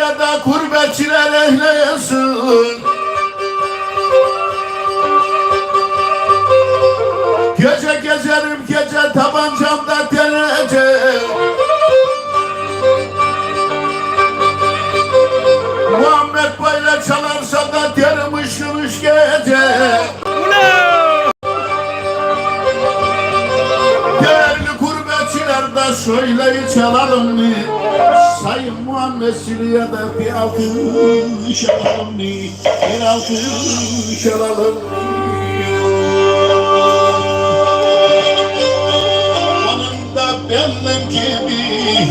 Suriye'de gurbetçiler ehleyesin Gece gezerim gece tabancamda derece Muhammed Bayla çalarsa da derim ışıl ış gece. Değerli gurbetçiler de söyleyi çalalım mı? Sayın Muhammed Siliye'de bir alkış alalım? Bir alkış alalım? Onun benim gibi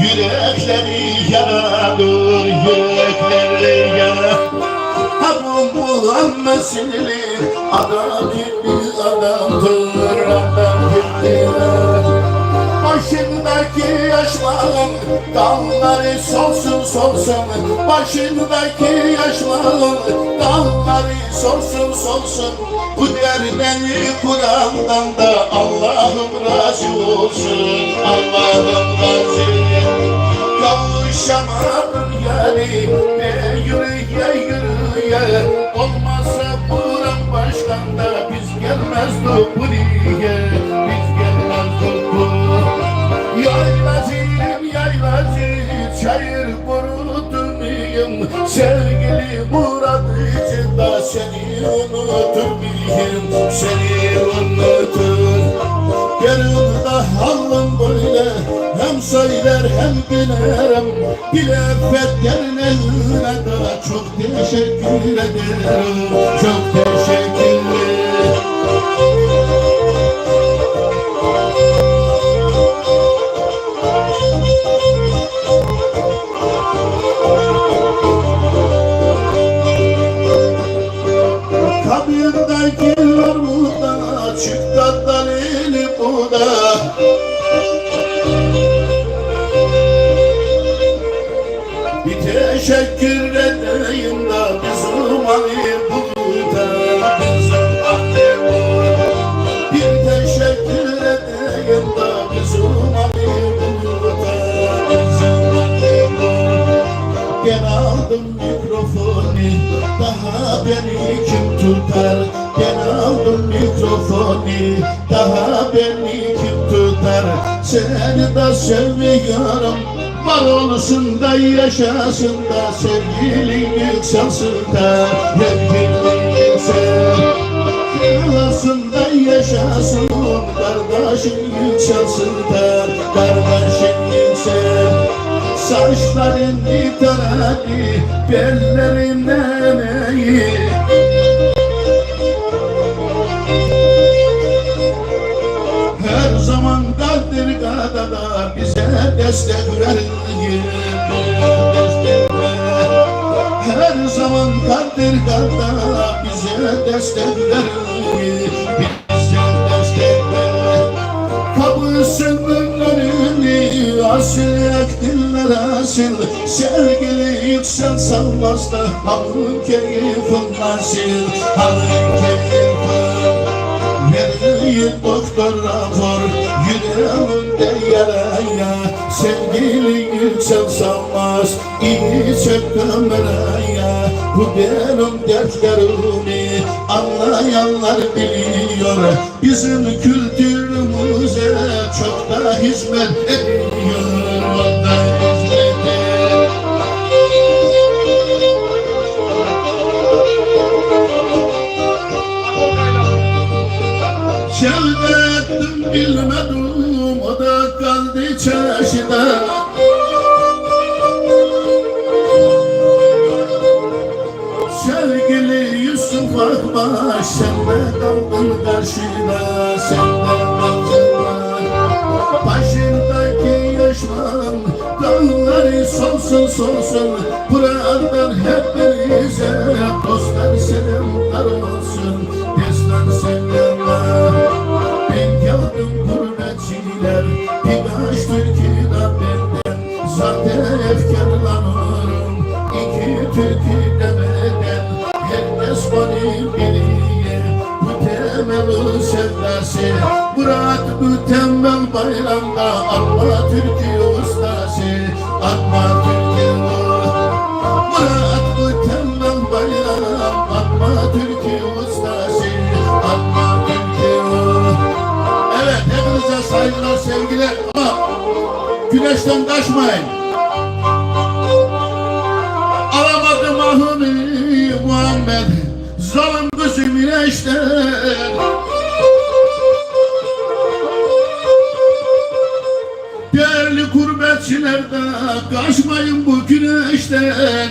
yürekleri yaradır, yürekleri yaradır. Muhammed Sinirli adam gibi Yaşların dalları solsun solsun Başındaki yaşların dalları solsun solsun Bu derneği Kur'an'dan da Allah'ım razı olsun. Allah'ım razı Kavuşamadım yani Ne yürüye yürüye. Olmazsa buram başkan da Biz gelmezdik buraya Biz Yaylacıyım yaylacı Çayır kurutmayayım Sevgili Murat için da Seni unutmayayım Seni unutur Yanımda halım böyle. Hem söyler hem gülerim Bilefetlerin eline de Çok teşekkür ederim. Çok teşekkür Daha beni kim tutar? Gel aldım mikrofonu. Daha beni kim tutar? Seni de seviyorum. Var olsun da yaşasın da Sevgilin yükselsin da. Sevgilin yüksel Yılasın da yaşasın. Kardeşin yükselsin da. Kardeşin yüksel Saçların tarafı Bellerinden eği Her zaman Kadir Kada'da bize destek verir da halın keyfin nasil Halın keyfin Nereye doktor rapor Yüreğimde yaraya Sevgili yüksel salmaz İyi çöktüm araya Bu benim dertlerimi Anlayanlar biliyor. Bizim kültürümüze Çok da hizmet ediyor çarşıda. Sevgili Yusuf Akbaş sen de kaldın karşıda sen de kaldın Başındaki yaşlan dalları solsun solsun Buradan hepinize dostlar selamlar alanda Atma Türkiye ustası Atma Türkiye Atma temel bayram Atma Türkiye ustası Atma Türkiye Evet hepinize saygılar sevgiler. Ama güneşten kaçmayın. Değerli gurbetçiler de kaçmayın bu güneşten.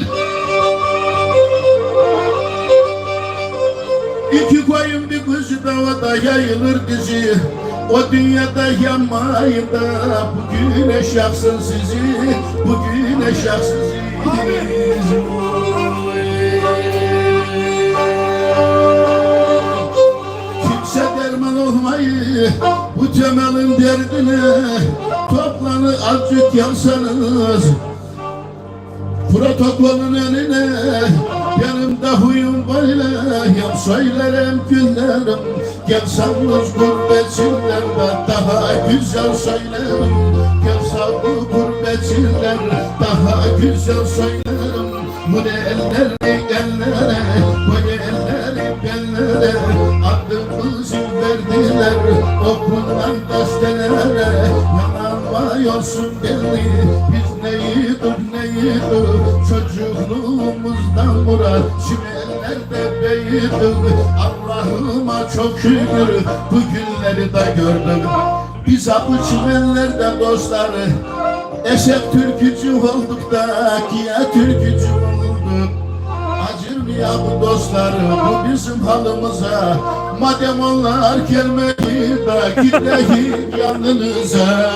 İki koyun bir kuzu davada yayılır dizi. O dünyada yanmayın da Bu güneş yaksın sizi. Bu güneş yaksın sizi. Kimse derman olmayı Bu temelin derdine Toplanı azıcık yansanız Protokolün eline Benim de huyum böyle Yap söylerim günlerim Gelseniz gurbetçiler Daha güzel söylerim. Gelseniz gurbetçiler Daha güzel söylerim. Bu ne elleri ellere Bu ne elleri bellere Yalan olsun. Belli Biz neydik neydik Çocukluğumuzdan murat Şimdi ellerde beydik Allah'ıma çok şükür Bu günleri de gördüm. Biz apı çimenlerden dostları Eşek türkücü olduk da Kia türkücü olduk. Acır ya bu dostlar bu bizim halımıza. Madem onlar gelmedi da gideyim yanınıza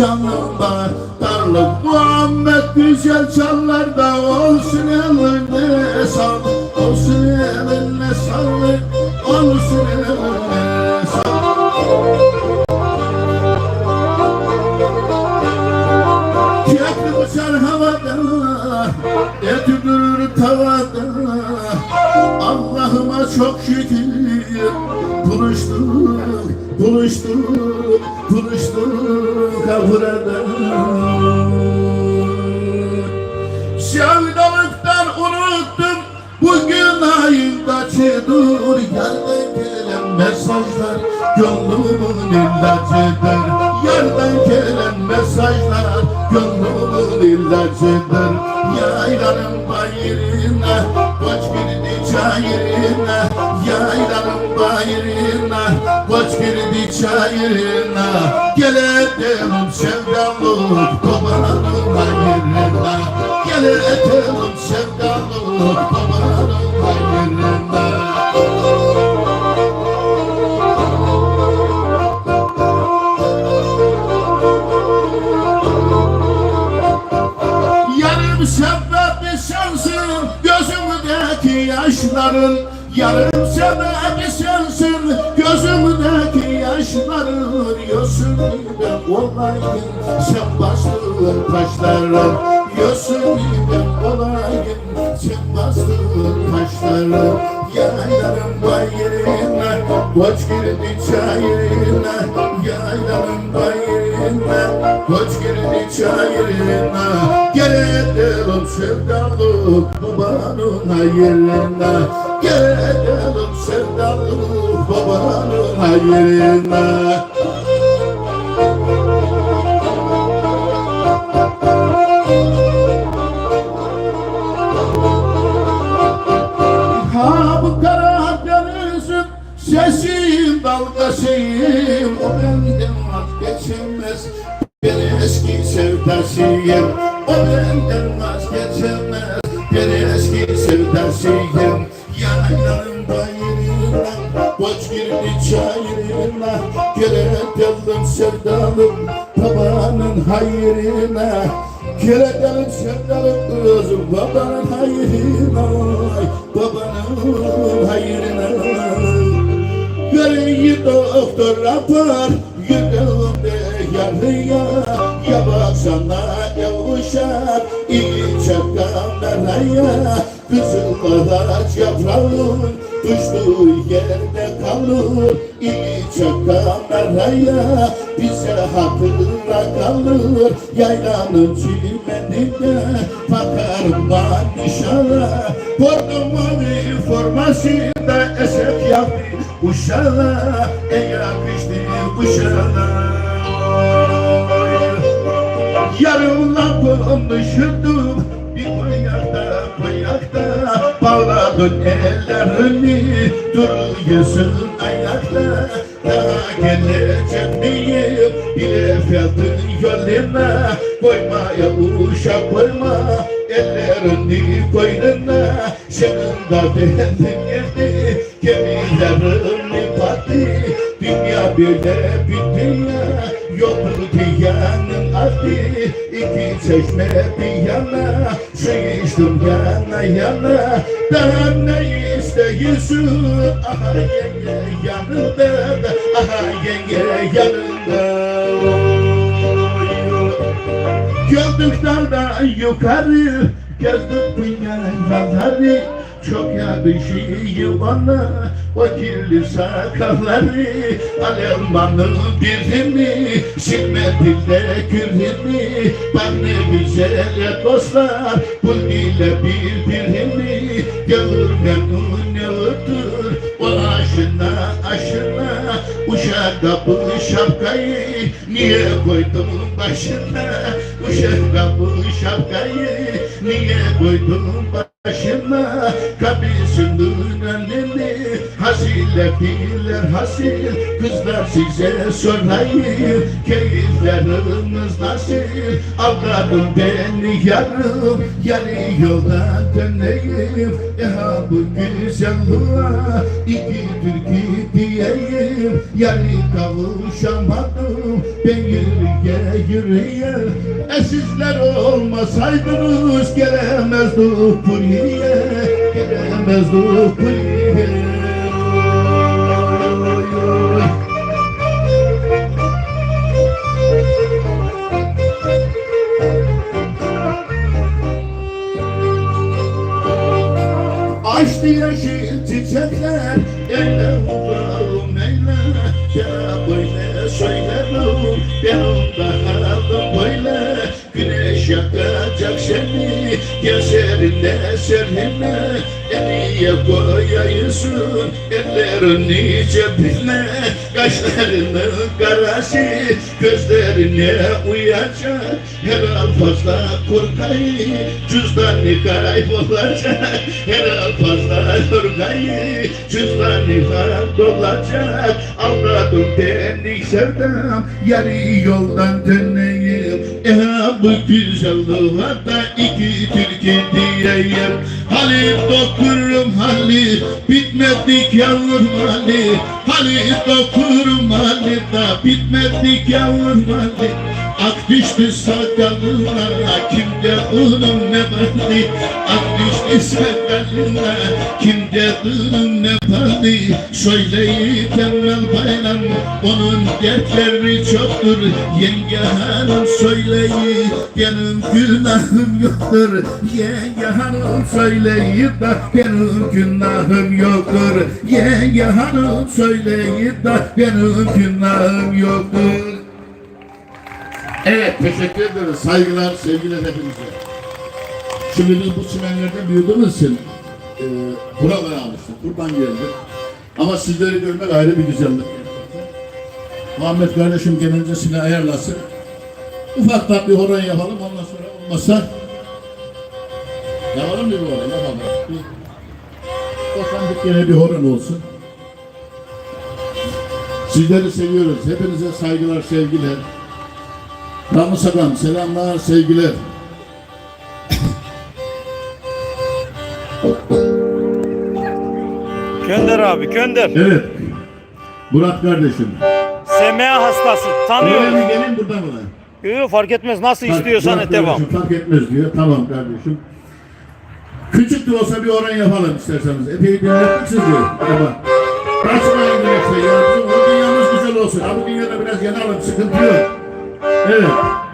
canıma Darlık Muhammed güzel çallar da Olsun eline sağlık Olsun eline sağlık Olsun eline sağlık Kekli uçar havada Eti durur tavada. Allah'ıma çok şükür Buluştuk, buluştuk, buluştuk burada. Sevdalıktan unuttum. Bugün ayında çedur. Yerden gelen mesajlar Gönlümün illacıdır Yerden gelen mesajlar Gönlümün illacıdır Yaylanın bayırına Koç girdi çayırına Yaylanın bayırına Koç girdi çayırına. Gel edelim sevdalık Babanın bayırına Gel edelim sevdalık Babanın bayırına Yarım sebebi sensin gözümdeki yaşların Yarım sebebi sensin gözümdeki yaşların Yosun'da olayım sen bastığın taşları Yosun'da olayım sen bastığın taşları Yaylarım bayırına Koç girdi çayırına. Yaylarım bayırına Koç girdi çayırına Gel edelim sevdalık babanın hayırına Gel edelim sevdalık babanın hayırına sesim dalgasıyım O benden vazgeçilmez Ben eski sevdasıyım O benden vazgeçilmez. Ben eski sevdasıyım Yaylarım bayırına Koç girdi çayırına Gele geldim sevdalım. Babanın hayrına Keledelim sevdalim kızım babanın hayrına Babanın hayrına. Göreyim doktor rapor Yüreğimde yarıya Ya baksana çakanlaraya Kızıl ağaç yaprağın Düştüğü yerde kalır İyi çakanlaraya Bize hatıra kalır Yaylanın çimeninde Bakarım ben nişana Bordumun formasında Esef yaptı uşağa E yakıştı uşağa Yarımla konuşurdum bir Bağladın ellerini duruyorsun ayakta Daha geleceğim diye bile fiyatın yoluna Koymaya uşak koyma ellerini koynuna. Bendin geldi gemilerini battı Dünya böyle bitti ya Yoktu dünyanın adı iki çeşme bir yana Su içtim yana yana. Daha ne isteyiyorsun Aha yenge yanında Aha yenge yanında. Gördük dağdan yukarı Gezdik dünyaları Çok yakışıyor bana O kirli sakalları Alemanın birini Silmediler külünü Bak ne güzel dostlar Bu ile birbirini Görür memnun otur O aşına aşına. Uşak kapı şapkayı Niye koydun başına? Uşak kapı şapkayı Niye koydun başına Kapısının önünde Hasile piller hasil Kızlar size sorayım Keyifleriniz nasıl Avladım beni yarım. Yani yoldan döneyim. Ya bu güzel dua İki türkü diyeyim. Yani kavuşamadım. Ben yürüye yürüye. E sizler olmasaydınız Gelemezdik buraya Gelemezdik buraya Açtı yeşil çiçekler Elle uzağım eyle Ya böyle söylerim Benim de halim böyle. Güneş yakacak seni Gözlerinde serine Eliye koyayısın Ellerini cebine Kaşlarını karası Gözlerine uyacak Her an fazla korkayım. Cüzdanı kaybolacak Her an fazla korkayım Cüzdanı kaybolacak Avradım beni sevdam Yarı yoldan Ya bu güzel da iki türkü diyeyim. Halit dokurum Halit Bitmedik yavrum Halit Halit dokurum Halit da Bitmedik yavrum Halit Ak düştü sakalına Kimde unum ne bali Ak düştü sakalına Kimde unum ne bali Söyleyi temmel bayram Onun dertleri çoktur. Yenge hanım söyleyi Benim günahım yoktur. Yenge hanım söyleyi da Benim günahım yoktur. Yenge hanım söyleyi da Benim günahım yoktur Evet teşekkür ederiz. Saygılar, sevgiler hepinize. Şimdi biz bu çimenlerde büyüdüğümüz için e, buralara alıştık. Buradan geldik. Ama sizleri görmek ayrı bir güzellik. Muhammed kardeşim gelincesini ayarlasın. Ufaktan bir horon yapalım ondan sonra olmazsa yapalım bir horon yapalım. Bir, Bakanlık yine bir horon olsun. Sizleri seviyoruz. Hepinize saygılar, sevgiler. Namus Adam selamlar, sevgiler. Gönder abi, gönder. Evet. Murat kardeşim. SMA hastası, tanıyorum. Buraya mı gelin, burada mı? Yok fark etmez, nasıl fark, istiyorsan et devam. Fark etmez diyor, tamam kardeşim. Küçük de olsa bir oran yapalım isterseniz. Epey bir yapmışsınız diyor. Tamam. Kaçmayın güneşte, yarabbim. O dünyamız güzel olsun. Ha bu dünyada biraz yanalım, sıkıntı yok. 嗯。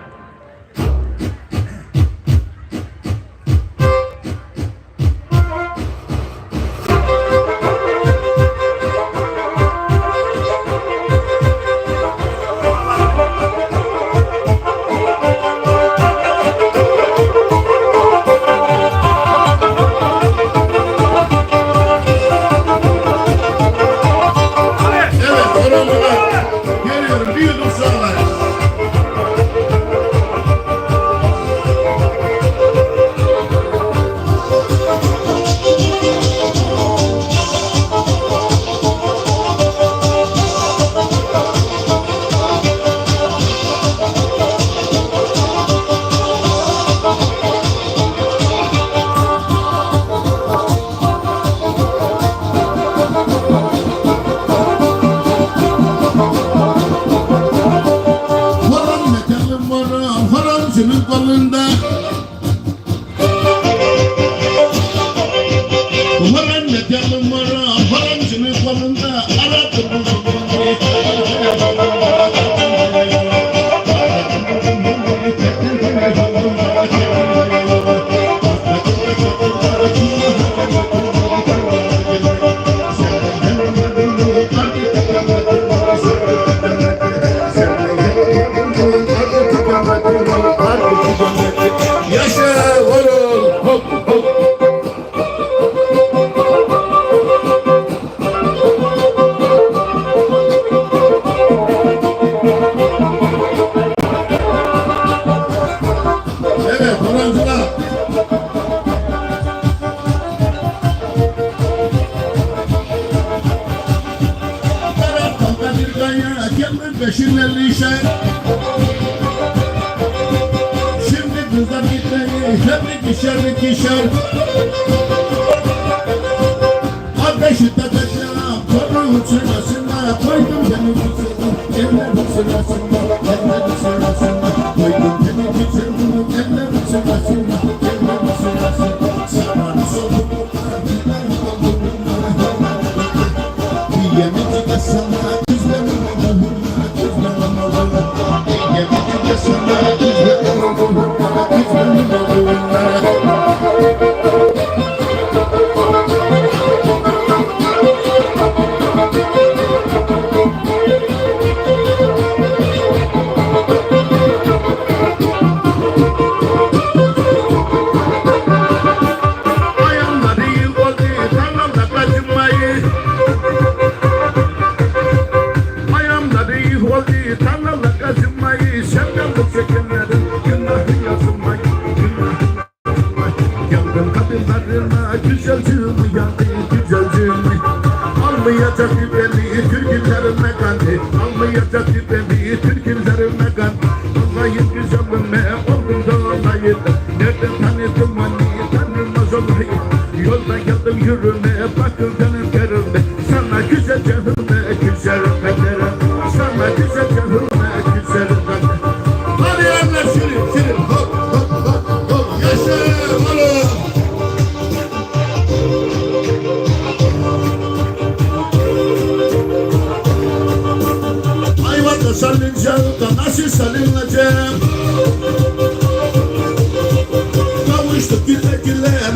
güzel çığlıyan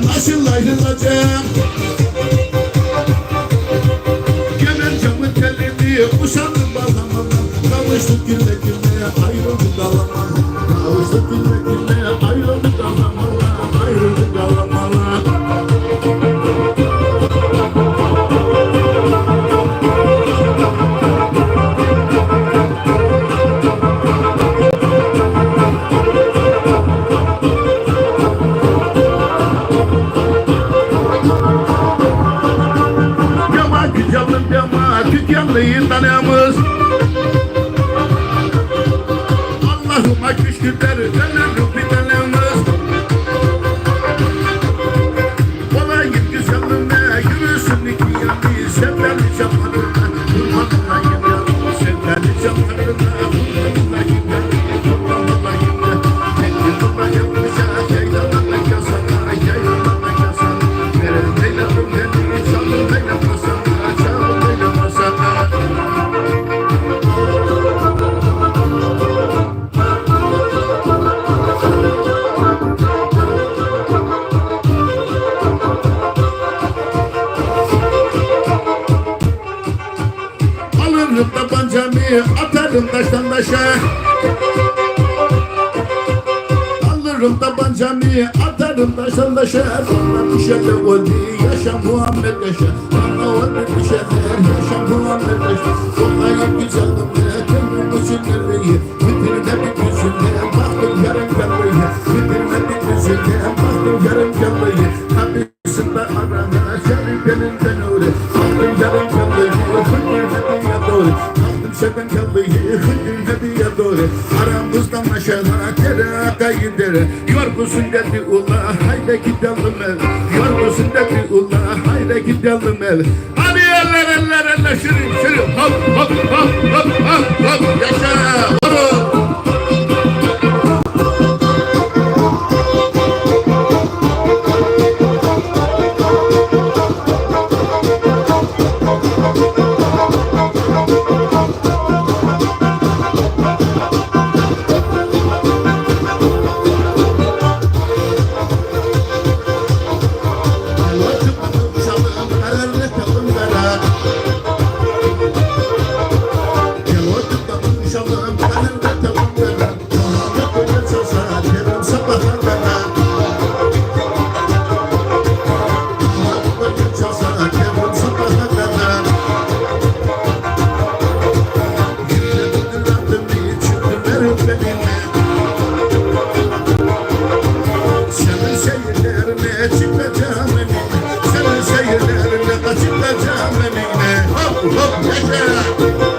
nasıl ayrılacağım Gelen camın telini usandım bağlamadan Kavuştuk gülle gülle ayrıldık alamam Kavuştuk gülle dükkanlıyı tanıyamız Allah'ıma küçükler ötenir bir tanemiz Ola git güzelim be yürüsün iki yanı Sevdeli çapanı Bana düşer de oldu. Yaşa Muhammed yaşa. Bana oldu düşer de yaşa Muhammed yaşa. Çok ayıp güzeldim de kendimi sinirliyi. Bitirme bir yüzünde baktım yarım kalıyı Bitirme bir yüzünde baktım yarım kalıyı Habisinde arana şerifenin tenuri Baktım yarım kalıyı Hünnirde dünya doğru. Baktım seven kalıyı Hünnirde dünya doğru. Aramızdan aşağı tere kayındır Yorgusun gidelim el. Hadi eller eller eller şirin şirin. Hop hop hop hop Africa.